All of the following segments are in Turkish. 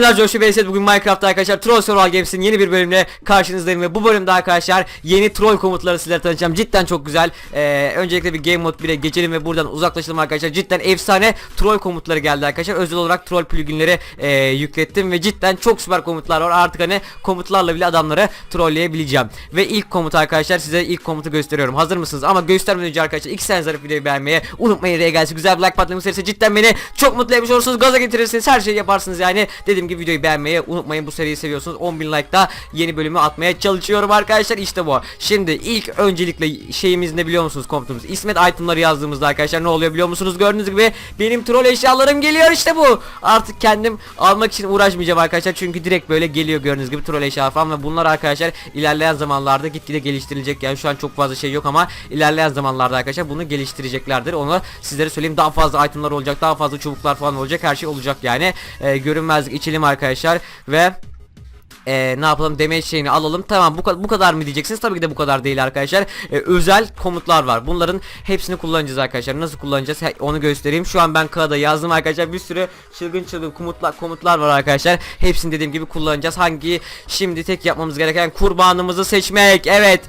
geldiniz Joshua Beyset bugün Minecraft'ta arkadaşlar Troll Survival Games'in yeni bir bölümüne karşınızdayım ve bu bölümde arkadaşlar yeni troll komutları sizlere tanıtacağım. Cidden çok güzel. Ee, öncelikle bir Game Mode 1'e geçelim ve buradan uzaklaşalım arkadaşlar. Cidden efsane troll komutları geldi arkadaşlar. Özel olarak troll plugинleri ee, yüklettim ve cidden çok süper komutlar var. Artık hani komutlarla bile adamları trollleyebileceğim ve ilk komut arkadaşlar size ilk komutu gösteriyorum. Hazır mısınız? Ama göstermeden önce arkadaşlar iki sene zarf videoyu beğenmeyi unutmayın. Gelsin. Güzel bir like patlaması cidden beni çok mutlu etmiş olursunuz. Gaza getirirsiniz. Her şeyi yaparsınız yani dediğim gibi videoyu beğenmeyi unutmayın. Bu seriyi seviyorsunuz. 10.000 like'da yeni bölümü atmaya çalışıyorum arkadaşlar. İşte bu. Şimdi ilk öncelikle şeyimiz ne biliyor musunuz komutumuz İsmet itemları yazdığımızda arkadaşlar ne oluyor biliyor musunuz? Gördüğünüz gibi benim troll eşyalarım geliyor. İşte bu. Artık kendim almak için uğraşmayacağım arkadaşlar. Çünkü direkt böyle geliyor gördüğünüz gibi troll eşya falan ve bunlar arkadaşlar ilerleyen zamanlarda gitgide geliştirilecek. Yani şu an çok fazla şey yok ama ilerleyen zamanlarda arkadaşlar bunu geliştireceklerdir. Onu sizlere söyleyeyim. Daha fazla itemlar olacak daha fazla çubuklar falan olacak. Her şey olacak yani. Ee, görünmezlik içelim arkadaşlar. Ve ee, ne yapalım damage şeyini alalım. Tamam bu, bu kadar mı diyeceksiniz? Tabii ki de bu kadar değil arkadaşlar. Ee, özel komutlar var. Bunların hepsini kullanacağız arkadaşlar. Nasıl kullanacağız? He- onu göstereyim. Şu an ben kağıda yazdım arkadaşlar. Bir sürü çılgın çılgın komutlar komutlar var arkadaşlar. Hepsini dediğim gibi kullanacağız. Hangi şimdi tek yapmamız gereken kurbanımızı seçmek. Evet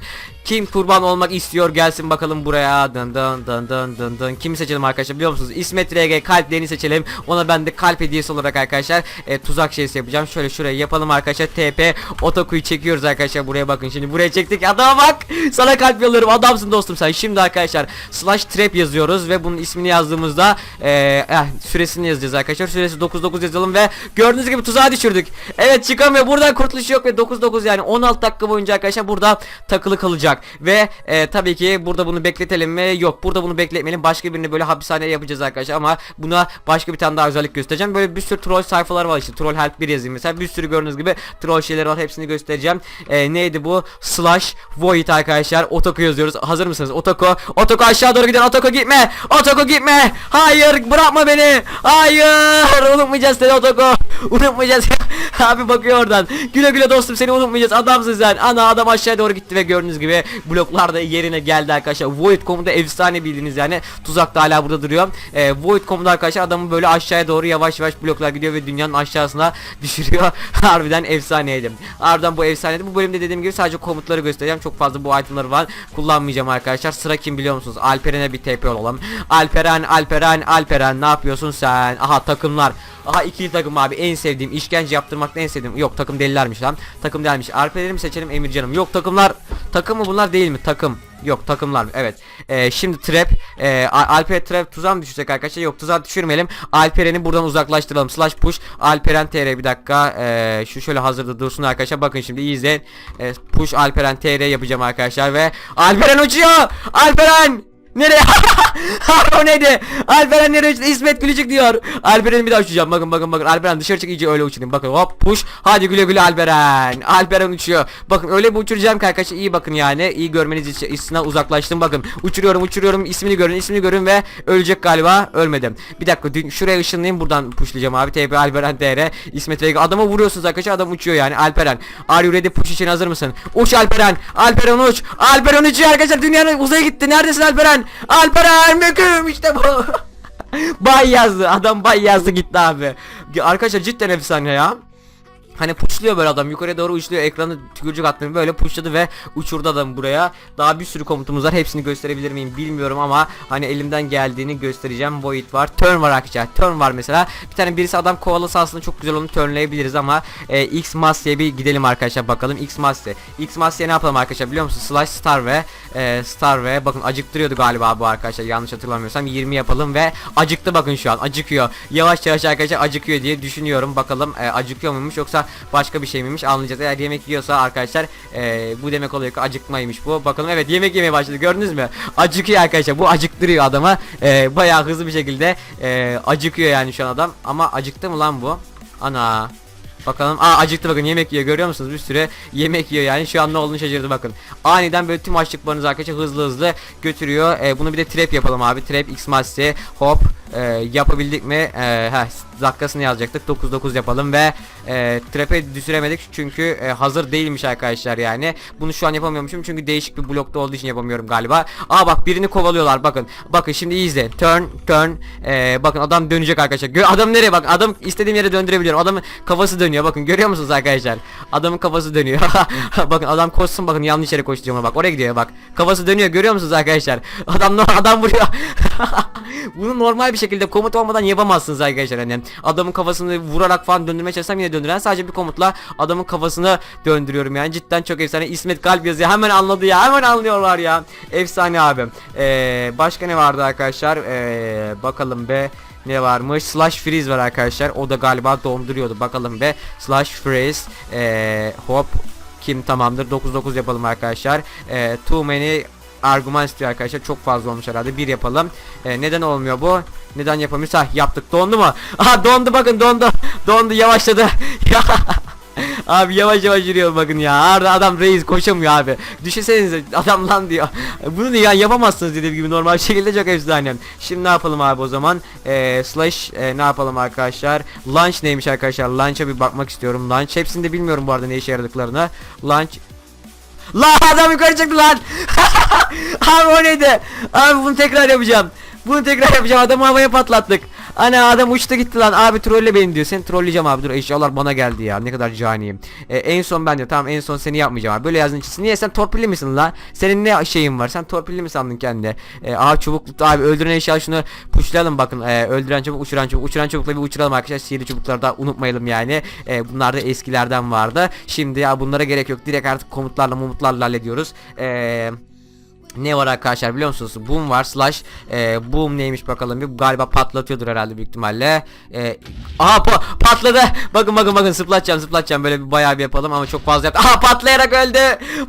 kim kurban olmak istiyor gelsin bakalım buraya. Dın dın dın dın dın dın. Kimi seçelim arkadaşlar biliyor musunuz? İsmet RG kalplerini seçelim. Ona ben de kalp hediyesi olarak arkadaşlar e, tuzak şeysi yapacağım. Şöyle şuraya yapalım arkadaşlar. TP otokuyu çekiyoruz arkadaşlar. Buraya bakın şimdi buraya çektik. Adama bak! Sana kalp yolluyorum adamsın dostum sen. Şimdi arkadaşlar slash trap yazıyoruz ve bunun ismini yazdığımızda e, eh, süresini yazacağız arkadaşlar. Süresi 99 yazalım ve gördüğünüz gibi tuzağa düşürdük. Evet çıkamıyor. Buradan kurtuluş yok ve 99 yani 16 dakika boyunca arkadaşlar burada takılı kalacak ve e, tabii ki burada bunu bekletelim mi yok burada bunu bekletmeyelim. Başka birini böyle hapishaneye yapacağız arkadaşlar. Ama buna başka bir tane daha özellik göstereceğim. Böyle bir sürü troll sayfalar var işte. Troll help 1 yazayım mesela. Bir sürü gördüğünüz gibi troll şeyler var. Hepsini göstereceğim. E, neydi bu? Slash void arkadaşlar. Otoko yazıyoruz. Hazır mısınız? Otoko otoko aşağı doğru giden. Otoko gitme. Otoko gitme. Hayır bırakma beni. Hayır. Unutmayacağız seni otoko unutmayacağız. Abi bakıyor oradan. Güle güle dostum seni unutmayacağız. Adamsın sen. Ana adam aşağıya doğru gitti ve gördüğünüz gibi bloklar da yerine geldi arkadaşlar. Void.com'da efsane bildiğiniz yani. Tuzak da hala burada duruyor. Ee, Void.com'da arkadaşlar adamı böyle aşağıya doğru yavaş yavaş bloklar gidiyor ve dünyanın aşağısına düşürüyor. Harbiden efsaneydi harbiden bu efsaneydi bu bölümde dediğim gibi sadece komutları göstereceğim. Çok fazla bu itemları var kullanmayacağım arkadaşlar. Sıra kim biliyor musunuz? Alperen'e bir TP olalım. Alperen Alperen Alperen ne yapıyorsun sen? Aha takımlar Aha ikili takım abi en sevdiğim işkence yaptırmakta en sevdiğim yok takım delilermiş lan takım değilmiş Alperen'i mi seçelim Emircan'ım yok takımlar takım mı bunlar değil mi takım Yok takımlar evet. Ee, şimdi trap e, Al- Alper trap tuzağa mı düşecek arkadaşlar? Yok tuzağa düşürmeyelim. Alperen'i buradan uzaklaştıralım. Slash push Alperen TR bir dakika. Ee, şu şöyle hazırda dursun arkadaşlar. Bakın şimdi iyi izleyin. Ee, push Alperen TR yapacağım arkadaşlar ve Alperen uçuyor. Alperen Nereye? o neydi? Alperen nereye uçtu? İsmet Gülücük diyor. Alperen'i bir daha uçacağım. Bakın bakın bakın. Alperen dışarı çık iyice öyle uçurayım. Bakın hop push. Hadi güle güle Alperen. Alperen uçuyor. Bakın öyle bir uçuracağım ki arkadaşlar. iyi bakın yani. İyi görmeniz için üstüne uzaklaştım. Bakın uçuruyorum uçuruyorum. ismini görün ismini görün ve ölecek galiba. Ölmedim. Bir dakika dün şuraya ışınlayayım buradan pushlayacağım abi. TP Alperen TR. İsmet Vega. Adama vuruyorsunuz arkadaşlar. Adam uçuyor yani. Alperen. Are you ready push için hazır mısın? Uç Alperen. Alperen uç. Alperen uçuyor arkadaşlar. Dünyanın uzaya gitti. Neredesin Alperen? Alperen müküm işte bu. bay yazdı. Adam bay yazdı gitti abi. Arkadaşlar cidden efsane ya. Hani puçluyor böyle adam. Yukarıya doğru uçluyor. Ekranı tükürcük attım böyle puçladı ve uçurdu adam buraya. Daha bir sürü komutumuz var. Hepsini gösterebilir miyim bilmiyorum ama hani elimden geldiğini göstereceğim. Void var. Turn var arkadaşlar. Turn var mesela. Bir tane birisi adam kovalasa aslında çok güzel onu turnlayabiliriz ama e, X Mass'ye bir gidelim arkadaşlar. Bakalım X Mass'ye X Mass'ye ne yapalım arkadaşlar biliyor musunuz slash star ve e, star ve bakın acıktırıyordu galiba bu arkadaşlar. Yanlış hatırlamıyorsam 20 yapalım ve acıktı bakın şu an. Acıkıyor. Yavaş yavaş arkadaşlar acıkıyor diye düşünüyorum. Bakalım e, acıkıyor muymuş yoksa başka bir şey miymiş anlayacağız. Eğer yemek yiyorsa arkadaşlar e, bu demek oluyor ki acıkmaymış bu. Bakalım evet yemek yemeye başladı gördünüz mü? Acıkıyor arkadaşlar bu acıktırıyor adama. E, bayağı hızlı bir şekilde e, acıkıyor yani şu an adam. Ama acıktı mı lan bu? Ana. Bakalım. Aa acıktı bakın yemek yiyor görüyor musunuz? Bir süre yemek yiyor yani. Şu an ne olduğunu şaşırdı bakın. Aniden böyle tüm açlıklarınızı arkadaşlar hızlı hızlı götürüyor. E, bunu bir de trap yapalım abi. Trap X Massey hop e, yapabildik mi? E, heh, dakikasını yazacaktık. 9-9 yapalım ve e, trap'e düşüremedik çünkü e, hazır değilmiş arkadaşlar yani. Bunu şu an yapamıyormuşum çünkü değişik bir blokta olduğu için yapamıyorum galiba. Aa bak birini kovalıyorlar bakın. Bakın şimdi izle. Turn, turn. E, bakın adam dönecek arkadaşlar. Gö adam nereye bak? Adam istediğim yere döndürebiliyorum. Adamın kafası dönüyor. Bakın görüyor musunuz arkadaşlar? Adamın kafası dönüyor. bakın adam koşsun bakın yanlış yere koşturuyor bak. Oraya gidiyor bak. Kafası dönüyor görüyor musunuz arkadaşlar? Adam adam vuruyor. Bunu normal bir şekilde komut olmadan yapamazsınız arkadaşlar hani. Adamın kafasını vurarak falan döndürmeye çalışsam yine döndüren sadece bir komutla adamın kafasını döndürüyorum yani cidden çok efsane. İsmet Kalp yazıyor hemen anladı ya hemen anlıyorlar ya. Efsane abi. Ee, başka ne vardı arkadaşlar? Ee, bakalım be. Ne varmış? Slash freeze var arkadaşlar. O da galiba donduruyordu. Bakalım be. Slash freeze. Ee, hop. Kim tamamdır. 9-9 yapalım arkadaşlar. Ee, too many argüman istiyor arkadaşlar. Çok fazla olmuş herhalde. Bir yapalım. Ee, neden olmuyor bu? Neden yapamıyoruz? Ha yaptık. Dondu mu? Aha dondu bakın dondu. Dondu yavaşladı. Ya. Abi yavaş yavaş yürüyor bakın ya. Arada adam reis koşamıyor abi. Düşünsenize adam lan diyor. Bunu ya yapamazsınız dediğim gibi normal şekilde çok efsane. Şimdi ne yapalım abi o zaman? Ee, slash e, ne yapalım arkadaşlar? Launch neymiş arkadaşlar? Launch'a bir bakmak istiyorum. Launch hepsini de bilmiyorum bu arada ne işe yaradıklarını. Launch Lan adam yukarı çıktı lan. abi o neydi? Abi bunu tekrar yapacağım. Bunu tekrar yapacağım. Adamı havaya patlattık. Ana adam uçtu gitti lan. Abi trolle beni diyor. Seni trolleyeceğim abi. Dur eşyalar bana geldi ya. Ne kadar caniyim. Ee, en son ben diyor. Tamam en son seni yapmayacağım abi. Böyle yazdın için. Niye sen torpilli misin lan? Senin ne şeyin var? Sen torpilli mi sandın kendine? Ee, aa çubuk abi öldüren eşya şunu pushlayalım bakın. Ee, öldüren çubuk uçuran çubuk. Uçuran çubukla bir uçuralım arkadaşlar. Sihirli çubukları da unutmayalım yani. Ee, bunlar da eskilerden vardı. Şimdi ya bunlara gerek yok. Direkt artık komutlarla mumutlarla hallediyoruz. Eee ne var arkadaşlar biliyor musunuz? Boom var slash e, boom neymiş bakalım bir galiba patlatıyordur herhalde büyük ihtimalle. E, aha pa- patladı. Bakın bakın bakın zıplatacağım zıplatacağım böyle bir bayağı bir yapalım ama çok fazla yaptı. Aha patlayarak öldü.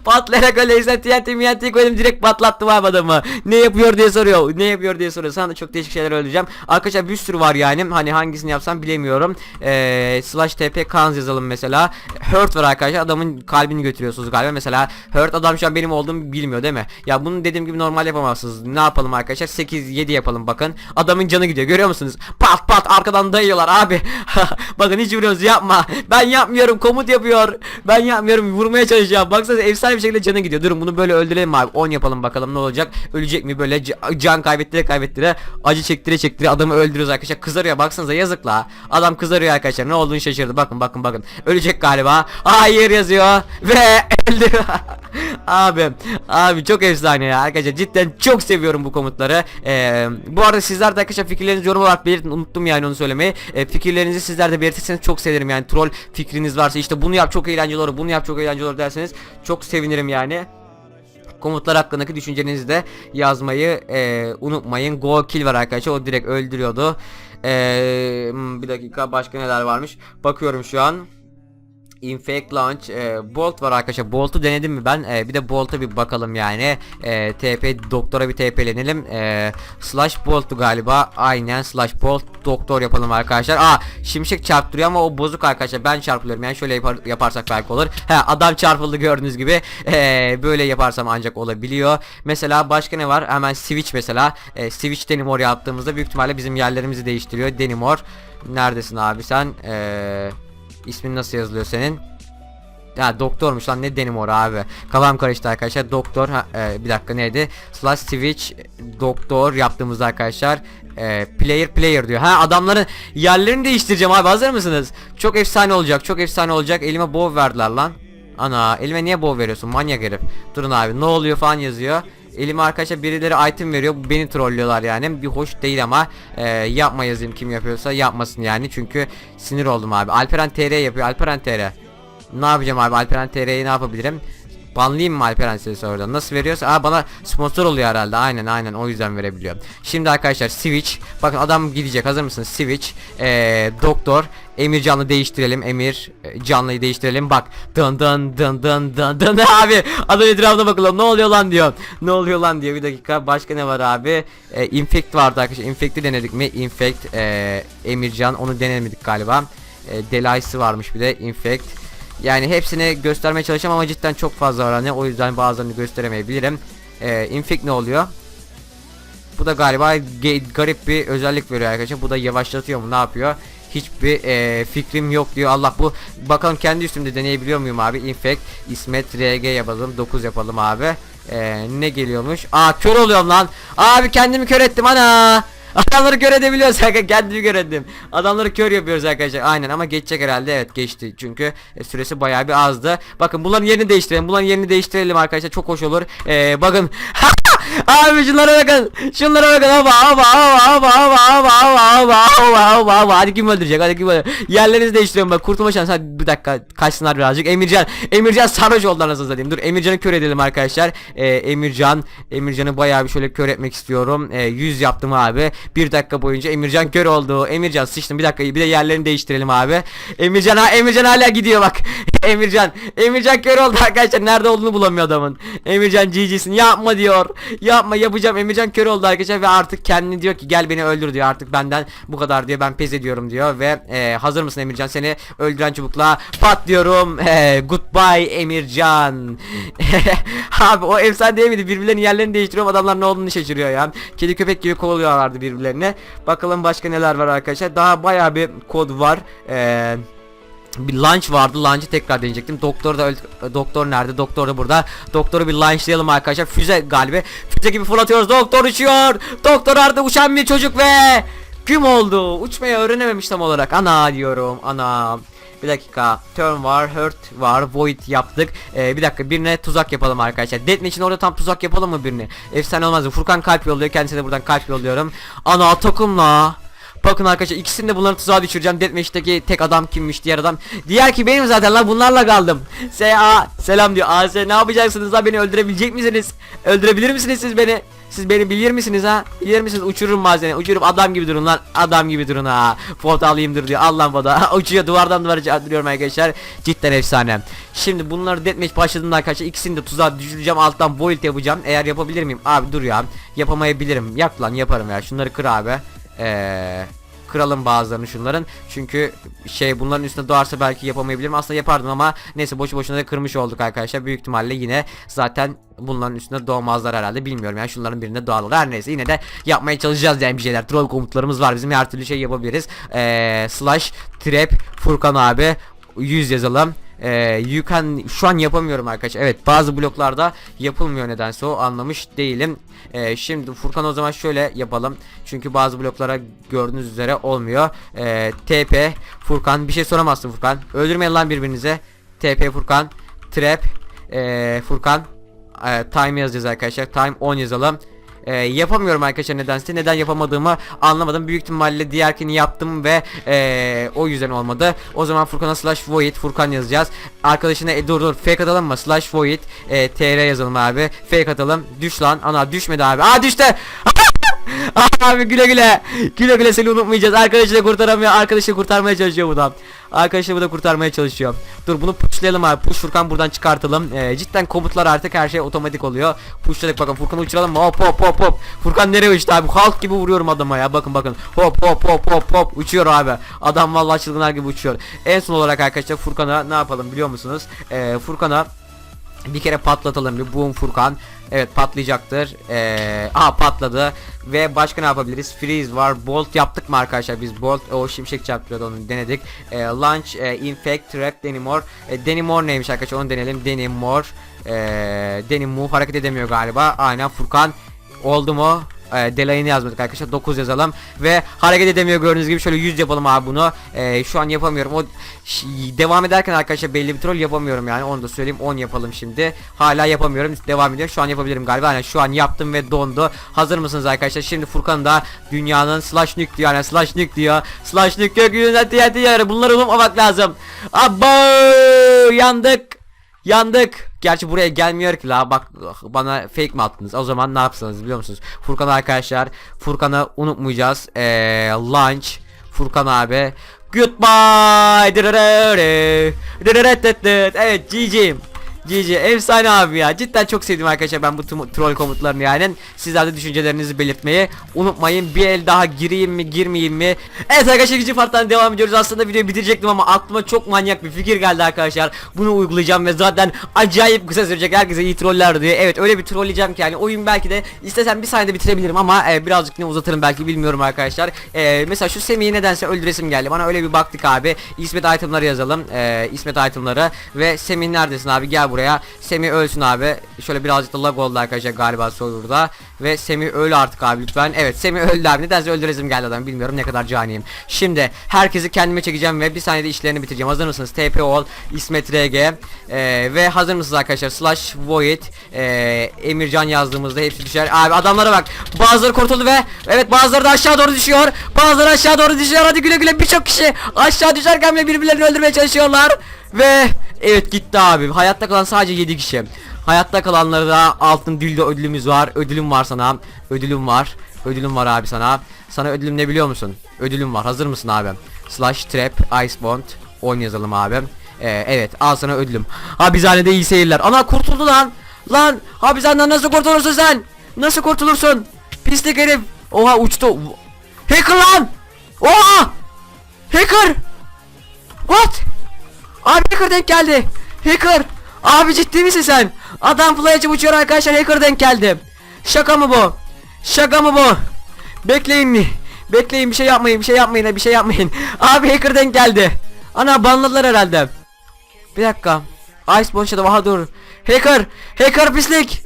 Patlayarak öldü. Sen TNT MNT koydum direkt patlattım abi adamı. Ne yapıyor diye soruyor. Ne yapıyor diye soruyor. Sana da çok değişik şeyler öldüreceğim. Arkadaşlar bir sürü var yani. Hani hangisini yapsam bilemiyorum. E, slash TP Kans yazalım mesela. Hurt var arkadaşlar. Adamın kalbini götürüyorsunuz galiba. Mesela Hurt adam şu an benim olduğumu bilmiyor değil mi? Ya bunu dediğim gibi normal yapamazsınız. Ne yapalım arkadaşlar? 8 7 yapalım bakın. Adamın canı gidiyor. Görüyor musunuz? Pat pat arkadan dayıyorlar abi. bakın hiç vuruyorsunuz yapma. Ben yapmıyorum. Komut yapıyor. Ben yapmıyorum. Vurmaya çalışacağım. Baksanıza efsane bir şekilde canı gidiyor. Durun bunu böyle öldürelim abi. 10 yapalım bakalım ne olacak? Ölecek mi böyle ca- can kaybettire kaybettire acı çektire çektire adamı öldürüyoruz arkadaşlar. Kızarıyor baksanıza yazık la. Adam kızarıyor arkadaşlar. Ne olduğunu şaşırdı. Bakın bakın bakın. Ölecek galiba. Hayır yazıyor ve öldü. abi abi çok efsane ya arkadaşlar cidden çok seviyorum bu komutları ee, bu arada sizler de arkadaşlar fikirlerinizi yorum olarak belirtin unuttum yani onu söylemeyi ee, fikirlerinizi sizler de belirtirseniz çok sevinirim yani troll fikriniz varsa işte bunu yap çok eğlenceli olur bunu yap çok eğlenceli olur derseniz çok sevinirim yani komutlar hakkındaki düşüncenizi de yazmayı e, unutmayın. Go kill var arkadaşlar. O direkt öldürüyordu. E, bir dakika başka neler varmış? Bakıyorum şu an. Infect Launch e, Bolt var arkadaşlar. Bolt'u denedim mi ben? E, bir de Bolt'a bir bakalım yani. E, TP doktora bir TP'lenelim e, Slash Bolt'u galiba. Aynen Slash Bolt doktor yapalım arkadaşlar. Aa şimşek çarptırıyor ama o bozuk arkadaşlar. Ben çarpılıyorum yani. Şöyle yapar, yaparsak belki olur. He adam çarpıldı gördüğünüz gibi. E, böyle yaparsam ancak olabiliyor. Mesela başka ne var? Hemen Switch mesela. E, Switch Denimor yaptığımızda büyük ihtimalle bizim yerlerimizi değiştiriyor. Denimor Neredesin abi sen? Eee İsmin nasıl yazılıyor senin? Ya doktormuş lan ne denim ora abi. Kafam karıştı arkadaşlar. Doktor ha, e, bir dakika neydi? Slash switch doktor yaptığımızda arkadaşlar e, player player diyor. Ha adamların yerlerini değiştireceğim abi hazır mısınız? Çok efsane olacak. Çok efsane olacak. Elime bow verdiler lan. Ana elime niye bow veriyorsun manyak herif. Durun abi ne oluyor falan yazıyor. Elime arkadaşlar birileri item veriyor beni trollüyorlar yani. Bir hoş değil ama e, yapma yazayım kim yapıyorsa yapmasın yani. Çünkü sinir oldum abi. Alperen TR yapıyor Alperen TR ne yapacağım abi? Alperen TR'yi ne yapabilirim Banlayayım mı Alperen sesi oradan nasıl veriyorsa Aa bana sponsor oluyor herhalde. Aynen aynen o yüzden verebiliyorum. Şimdi arkadaşlar Switch. Bakın adam gidecek hazır mısınız? Switch. Ee, Doktor Emir Canlı değiştirelim. Emir e, Canlı'yı değiştirelim. Bak dın dın dın dın dın dın. Abi adam etrafına bakalım ne oluyor lan diyor. Ne oluyor lan diyor. Bir dakika başka ne var abi? E, Infect vardı arkadaşlar. Infect'i denedik mi? Infect e, Emircan onu denemedik galiba. E, Delaysı varmış bir de. Infect yani hepsini göstermeye çalışacağım ama cidden çok fazla var hani o yüzden bazılarını gösteremeyebilirim. Ee, infect ne oluyor? Bu da galiba garip bir özellik veriyor arkadaşlar. Bu da yavaşlatıyor mu ne yapıyor? Hiçbir e, fikrim yok diyor. Allah bu bakalım kendi üstümde deneyebiliyor muyum abi? Infect İsmet RG yapalım. 9 yapalım abi. E, ne geliyormuş? Aa kör oluyorum lan. Abi kendimi kör ettim ana. Adamları kör edebiliyoruz arkadaşlar kendimi kör ettim. Adamları kör yapıyoruz arkadaşlar aynen ama geçecek herhalde evet geçti çünkü e, süresi bayağı bir azdı. Bakın bunların yerini değiştirelim bunların yerini değiştirelim arkadaşlar çok hoş olur. Ee, bakın Abi şunlara bakın. Şunlara bakın. Hava hava hava hava hava hava hava hava hava hava. Hadi kim öldürecek? Hadi kim öldürecek? Yerlerinizi değiştiriyorum bak. Kurtulma şansı. Hadi bir dakika. Kaçsınlar birazcık. Emircan. Emircan sarhoş oldu anasını satayım. Dur Emircan'ı kör edelim arkadaşlar. Ee, Emircan. Emircan'ı bayağı bir şöyle kör etmek istiyorum. Ee, 100 yaptım abi. Bir dakika boyunca Emircan kör oldu. Emircan sıçtım. Bir dakika. Bir de yerlerini değiştirelim abi. Emircan ha Emircan hala gidiyor bak. Emircan. Emircan kör oldu arkadaşlar. Nerede olduğunu bulamıyor adamın. Emircan GG'sin. Yapma diyor. Yapma yapacağım. Emircan kör oldu arkadaşlar ve artık kendini diyor ki gel beni öldür diyor. Artık benden bu kadar diyor. Ben pes ediyorum diyor ve e, hazır mısın Emircan? Seni öldüren çubukla patlıyorum. E, goodbye Emircan. Abi o efsane değil miydi? Birbirlerinin yerlerini değiştiriyor. Adamlar ne olduğunu şaşırıyor ya. Kedi köpek gibi kovalıyorlardı birbirlerine. Bakalım başka neler var arkadaşlar. Daha bayağı bir kod var. Eee bir lunch vardı. Lunch'ı tekrar deneyecektim. Doktor da doktor nerede? Doktor da burada. Doktoru bir lunchlayalım arkadaşlar. Füze galiba. Füze gibi fırlatıyoruz. Doktor uçuyor. Doktor artık uçan bir çocuk ve kim oldu? Uçmayı öğrenememiş tam olarak. Ana diyorum. Ana. Bir dakika. Turn var, hurt var, void yaptık. Ee, bir dakika birine tuzak yapalım arkadaşlar. Death için orada tam tuzak yapalım mı birine? Efsane olmaz mı? Furkan kalp yolluyor. Kendisine buradan kalp yolluyorum. Ana takımla. Bakın arkadaşlar ikisini de bunları tuzağa düşüreceğim. Deathmatch'teki tek adam kimmiş diğer adam. Diğer ki benim zaten lan bunlarla kaldım. S.A. selam diyor. A.S. ne yapacaksınız lan beni öldürebilecek misiniz? Öldürebilir misiniz siz beni? Siz beni bilir misiniz ha? Bilir misiniz? Uçururum bazen. Uçururum adam gibi durun lan. Adam gibi durun ha. Foto alayımdır diyor. Allah foto. Uçuyor duvardan duvara çarptırıyorum arkadaşlar. Cidden efsane. Şimdi bunları deathmatch başladığında arkadaşlar ikisini de tuzağa düşüreceğim. Alttan void yapacağım. Eğer yapabilir miyim? Abi dur ya. Yapamayabilirim. Yap lan yaparım ya. Şunları kır abi. Eee kıralım bazılarını şunların. Çünkü şey bunların üstüne doğarsa belki yapamayabilirim. Aslında yapardım ama neyse boşu boşuna da kırmış olduk arkadaşlar. Büyük ihtimalle yine zaten bunların üstüne doğmazlar herhalde. Bilmiyorum yani şunların birinde doğarlar. Her neyse yine de yapmaya çalışacağız yani bir şeyler. Troll komutlarımız var. Bizim her türlü şey yapabiliriz. Ee, slash trap Furkan abi 100 yazalım. Ee, you can şu an yapamıyorum arkadaşlar. Evet bazı bloklarda yapılmıyor nedense o anlamış değilim. Ee, şimdi Furkan o zaman şöyle yapalım. Çünkü bazı bloklara gördüğünüz üzere olmuyor. Ee, TP Furkan bir şey soramazsın Furkan. Öldürmeyin lan birbirinize. TP Furkan Trap ee, Furkan ee, Time yazacağız arkadaşlar. Time 10 yazalım. Ee, yapamıyorum arkadaşlar nedense. Neden yapamadığımı anlamadım. Büyük ihtimalle diğerkini yaptım ve ee, o yüzden olmadı. O zaman Furkan'a slash void Furkan yazacağız. Arkadaşına e, dur dur. Fake atalım mı? Slash void e, tr yazalım abi. Fake atalım. Düş lan. Ana düşmedi abi. Aa düştü abi güle güle. Güle güle seni unutmayacağız. Arkadaşı da kurtaramıyor. Arkadaşı kurtarmaya çalışıyor buradan arkadaşı bu da kurtarmaya çalışıyor. Dur bunu pushlayalım abi. Push Furkan buradan çıkartalım. Ee, cidden komutlar artık her şey otomatik oluyor. Pushladık bakın Furkan'ı uçuralım hop hop hop hop. Furkan nereye uçtu abi? Halk gibi vuruyorum adama ya. Bakın bakın. Hop hop hop hop hop. Uçuyor abi. Adam vallahi çılgınlar gibi uçuyor. En son olarak arkadaşlar Furkan'a ne yapalım biliyor musunuz? Ee, Furkan'a bir kere patlatalım bir boom Furkan. Evet patlayacaktır. Ee, aha patladı. Ve başka ne yapabiliriz? Freeze var. Bolt yaptık mı arkadaşlar biz? Bolt o şimşek çarptırıyordu onu denedik. Ee, launch, e, infect, trap, denimore. E, denimore neymiş arkadaşlar onu deneyelim. Denimore. E, denim move hareket edemiyor galiba. Aynen Furkan. Oldu mu? E, delayını yazmadık arkadaşlar. 9 yazalım. Ve hareket edemiyor gördüğünüz gibi. Şöyle 100 yapalım abi bunu. E, şu an yapamıyorum. O devam ederken arkadaşlar belli bir troll yapamıyorum yani. Onu da söyleyeyim. 10 yapalım şimdi. Hala yapamıyorum. Devam ediyor. Şu an yapabilirim galiba. Yani şu an yaptım ve dondu. Hazır mısınız arkadaşlar? Şimdi Furkan da dünyanın slash nuke diyor. Yani slash nuke diyor. Slash nuke gökyüzünden TNT yarı bunları unutmamak lazım. Abo! Yandık. Yandık. Gerçi buraya gelmiyor ki la bak bana fake mi attınız? O zaman ne yapsanız biliyor musunuz? Furkan arkadaşlar Furkan'ı unutmayacağız. Ee, lunch Furkan abi. Goodbye. Evet GG. GG efsane abi ya. Cidden çok sevdim arkadaşlar ben bu troll komutlarını yani. Sizler de düşüncelerinizi belirtmeyi unutmayın. Bir el daha gireyim mi girmeyeyim mi? Evet arkadaşlar ikinci parttan devam ediyoruz. Aslında videoyu bitirecektim ama aklıma çok manyak bir fikir geldi arkadaşlar. Bunu uygulayacağım ve zaten acayip kısa sürecek. Herkese iyi troller diye. Evet öyle bir trolleyeceğim ki yani oyun belki de istesem bir saniyede bitirebilirim ama e, birazcık ne uzatırım belki bilmiyorum arkadaşlar. E, mesela şu Semih'i nedense öldüresim geldi. Bana öyle bir baktık abi. İsmet itemları yazalım. E, İsmet itemları ve Semih neredesin abi? Gel buraya Semih ölsün abi. Şöyle birazcık da lag oldu arkadaşlar galiba serverda. Ve Semih öl artık abi lütfen. Evet Semih öldü abi. Nedense öldüresim geldi adam. Bilmiyorum ne kadar caniyim. Şimdi herkesi kendime çekeceğim ve bir saniyede işlerini bitireceğim. Hazır mısınız? TP ol İsmet RG e, ve hazır mısınız arkadaşlar? Slash void. E, Emircan yazdığımızda hepsi düşer. Abi adamlara bak. Bazıları kurtuldu ve evet bazıları da aşağı doğru düşüyor. Bazıları aşağı doğru düşüyor. Hadi güle güle birçok kişi aşağı düşerken bile birbirlerini öldürmeye çalışıyorlar. Ve evet gitti abi. Hayatta kalan sadece 7 kişi. Hayatta kalanlara altın dildo ödülümüz var. Ödülüm var sana. Ödülüm var. Ödülüm var abi sana. Sana ödülüm ne biliyor musun? Ödülüm var. Hazır mısın abi? Slash trap icebond 10 yazalım abi. Ee, evet al sana ödülüm. Habizhanede iyi seyirler. Ana kurtuldu lan. Lan hapishaneden nasıl kurtulursun sen? Nasıl kurtulursun? Pislik herif. Oha uçtu. Hacker lan. Oha. Hacker. What Abi hacker denk geldi. Hacker. Abi ciddi misin sen? Adam flyacı uçuyor arkadaşlar hacker denk geldi. Şaka mı bu? Şaka mı bu? Bekleyin mi? Bekleyin bir şey yapmayın bir şey yapmayın bir şey yapmayın. Abi hacker denk geldi. Ana banladılar herhalde. Bir dakika. Ice Bonşa'da aha dur. Hacker. Hacker pislik.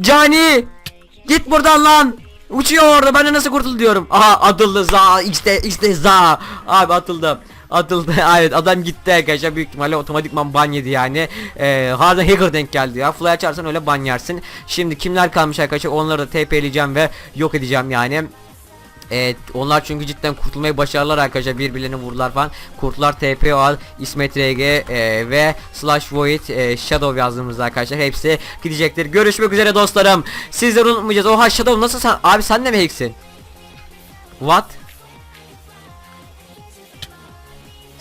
Cani. Git buradan lan. Uçuyor orada ben de nasıl kurtul diyorum. Aha atıldı za işte işte za. Abi atıldı. Atıldı. Evet adam gitti arkadaşlar. Büyük ihtimalle otomatikman ban yedi yani. Ee, harbiden hacker denk geldi ya. Fly açarsan öyle ban yersin. Şimdi kimler kalmış arkadaşlar? Onları da TP'leyeceğim ve yok edeceğim yani. Evet onlar çünkü cidden kurtulmayı başarırlar arkadaşlar. Birbirlerini vurdular falan. Kurtlar TP al İsmet RG e, ve Slash Void e, Shadow yazdığımızda arkadaşlar hepsi gidecektir. Görüşmek üzere dostlarım. Sizleri unutmayacağız. Oha Shadow nasıl sen abi sen de mi hacksin? What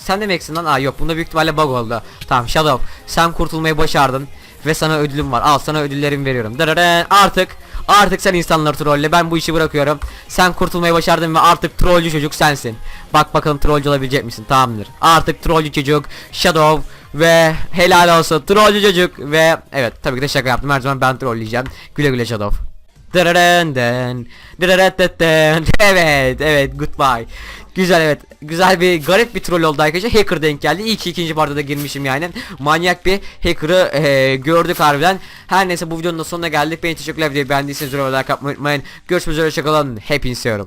sen de hacksin lan? Aa yok. Bunda büyük ihtimalle bug oldu. Tamam Shadow. Sen kurtulmayı başardın ve sana ödülüm var. Al sana ödüllerimi veriyorum. Dırırın. artık Artık sen insanları trolle. Ben bu işi bırakıyorum. Sen kurtulmayı başardın ve artık trollcü çocuk sensin. Bak bakalım trollcü olabilecek misin? Tamamdır. Artık trollcü çocuk Shadow ve helal olsun trollcü çocuk ve evet tabii ki de şaka yaptım. Her zaman ben trolleyeceğim. Güle güle Shadow. Dırırın dın, dırırıtıtın. Evet evet. Goodbye Güzel evet. Güzel bir garip bir troll oldu arkadaşlar. Hacker denk geldi. İyi ki ikinci partada girmişim yani. Manyak bir hacker'ı eee, gördük harbiden. Her neyse bu videonun da sonuna geldik. Beni teşekkürler. Videoyu beğendiyseniz yorumlara like atmayı unutmayın. Görüşmek üzere. Hoşçakalın hepinizi seviyorum